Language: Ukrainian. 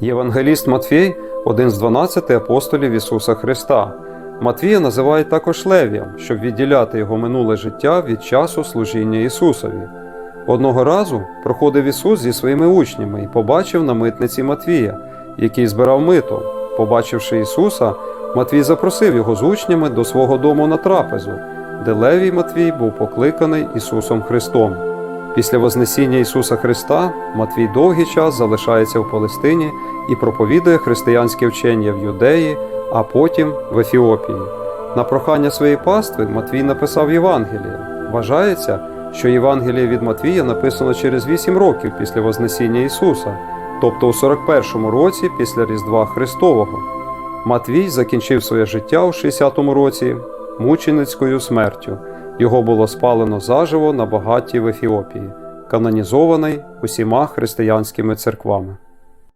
Євангеліст Матфій один з 12 апостолів Ісуса Христа. Матвія називають також Левієм, щоб відділяти його минуле життя від часу служіння Ісусові. Одного разу проходив Ісус зі своїми учнями і побачив на митниці Матвія, який збирав мито. Побачивши Ісуса, Матвій запросив його з учнями до свого дому на трапезу, де Левій Матвій був покликаний Ісусом Христом. Після Вознесіння Ісуса Христа Матвій довгий час залишається в Палестині і проповідує християнське вчення в Юдеї, а потім в Ефіопії. На прохання своєї пастви Матвій написав Євангеліє. Вважається, що Євангеліє від Матвія написано через 8 років після Вознесіння Ісуса, тобто у 41-му році після Різдва Христового. Матвій закінчив своє життя у 60-му році мученицькою смертю. Його було спалено заживо на багаті в Ефіопії, канонізований усіма християнськими церквами.